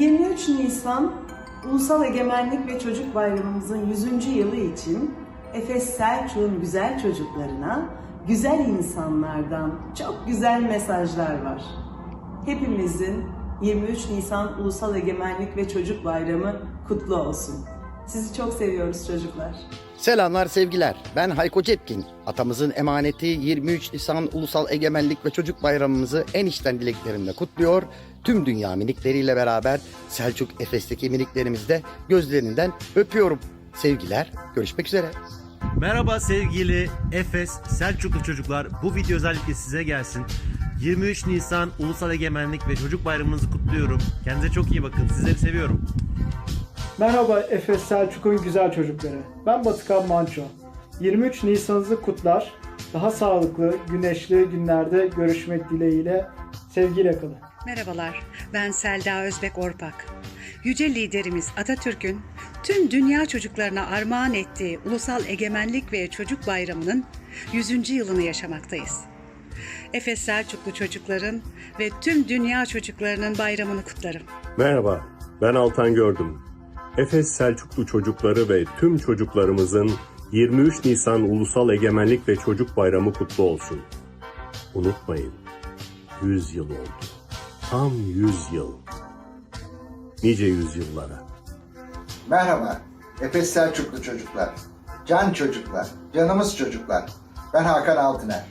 23 Nisan Ulusal Egemenlik ve Çocuk Bayramımızın 100. yılı için Efes Selçuk'un güzel çocuklarına, güzel insanlardan çok güzel mesajlar var. Hepimizin 23 Nisan Ulusal Egemenlik ve Çocuk Bayramı kutlu olsun. Sizi çok seviyoruz çocuklar. Selamlar sevgiler. Ben Hayko Cepkin. Atamızın emaneti 23 Nisan Ulusal Egemenlik ve Çocuk Bayramımızı en içten dileklerimle kutluyor. Tüm dünya minikleriyle beraber Selçuk Efes'teki miniklerimizi de gözlerinden öpüyorum. Sevgiler, görüşmek üzere. Merhaba sevgili Efes Selçuklu çocuklar. Bu video özellikle size gelsin. 23 Nisan Ulusal Egemenlik ve Çocuk Bayramınızı kutluyorum. Kendinize çok iyi bakın. Sizleri seviyorum. Merhaba Efes Selçuk'un güzel çocukları. Ben Batıkan Manço. 23 Nisan'ınızı kutlar. Daha sağlıklı, güneşli günlerde görüşmek dileğiyle sevgiyle kalın. Merhabalar, ben Selda Özbek Orpak. Yüce liderimiz Atatürk'ün tüm dünya çocuklarına armağan ettiği Ulusal Egemenlik ve Çocuk Bayramı'nın 100. yılını yaşamaktayız. Efes Selçuklu çocukların ve tüm dünya çocuklarının bayramını kutlarım. Merhaba, ben Altan Gördüm. Efes Selçuklu çocukları ve tüm çocuklarımızın 23 Nisan Ulusal Egemenlik ve Çocuk Bayramı kutlu olsun. Unutmayın, 100 yıl oldu. Tam 100 yıl. Nice yüzyıllara. Merhaba, Efes Selçuklu çocuklar. Can çocuklar, canımız çocuklar. Ben Hakan Altıner.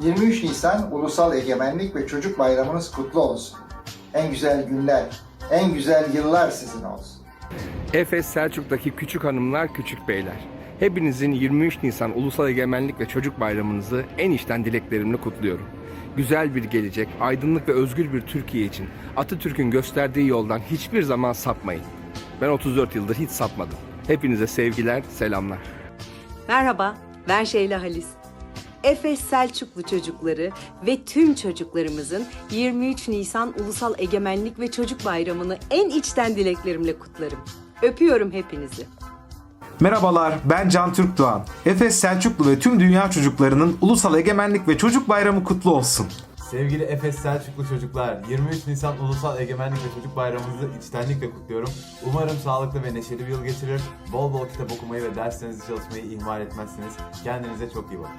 23 Nisan Ulusal Egemenlik ve Çocuk Bayramınız kutlu olsun. En güzel günler, en güzel yıllar sizin olsun. Efes Selçuk'taki küçük hanımlar, küçük beyler. Hepinizin 23 Nisan Ulusal Egemenlik ve Çocuk Bayramınızı en içten dileklerimle kutluyorum. Güzel bir gelecek, aydınlık ve özgür bir Türkiye için Atatürk'ün gösterdiği yoldan hiçbir zaman sapmayın. Ben 34 yıldır hiç sapmadım. Hepinize sevgiler, selamlar. Merhaba, ben Şeyla Halis. Efes Selçuklu çocukları ve tüm çocuklarımızın 23 Nisan Ulusal Egemenlik ve Çocuk Bayramı'nı en içten dileklerimle kutlarım. Öpüyorum hepinizi. Merhabalar, ben Can Türk Doğan. Efes Selçuklu ve tüm dünya çocuklarının Ulusal Egemenlik ve Çocuk Bayramı kutlu olsun. Sevgili Efes Selçuklu çocuklar, 23 Nisan Ulusal Egemenlik ve Çocuk Bayramımızı içtenlikle kutluyorum. Umarım sağlıklı ve neşeli bir yıl geçirir. Bol bol kitap okumayı ve derslerinizi çalışmayı ihmal etmezsiniz. Kendinize çok iyi bakın.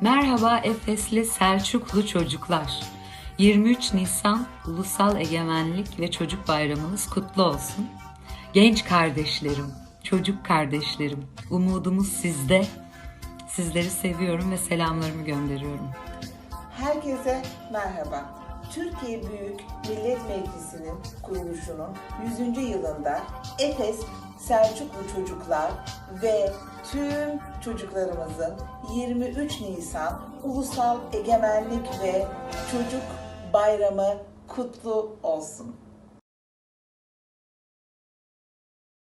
Merhaba Efesli Selçuklu çocuklar. 23 Nisan Ulusal Egemenlik ve Çocuk Bayramınız kutlu olsun. Genç kardeşlerim, çocuk kardeşlerim, umudumuz sizde. Sizleri seviyorum ve selamlarımı gönderiyorum. Herkese merhaba. Türkiye Büyük Millet Meclisi'nin kuruluşunun 100. yılında Efes Selçuklu çocuklar ve tüm çocuklarımızın 23 Nisan Ulusal Egemenlik ve Çocuk Bayramı kutlu olsun.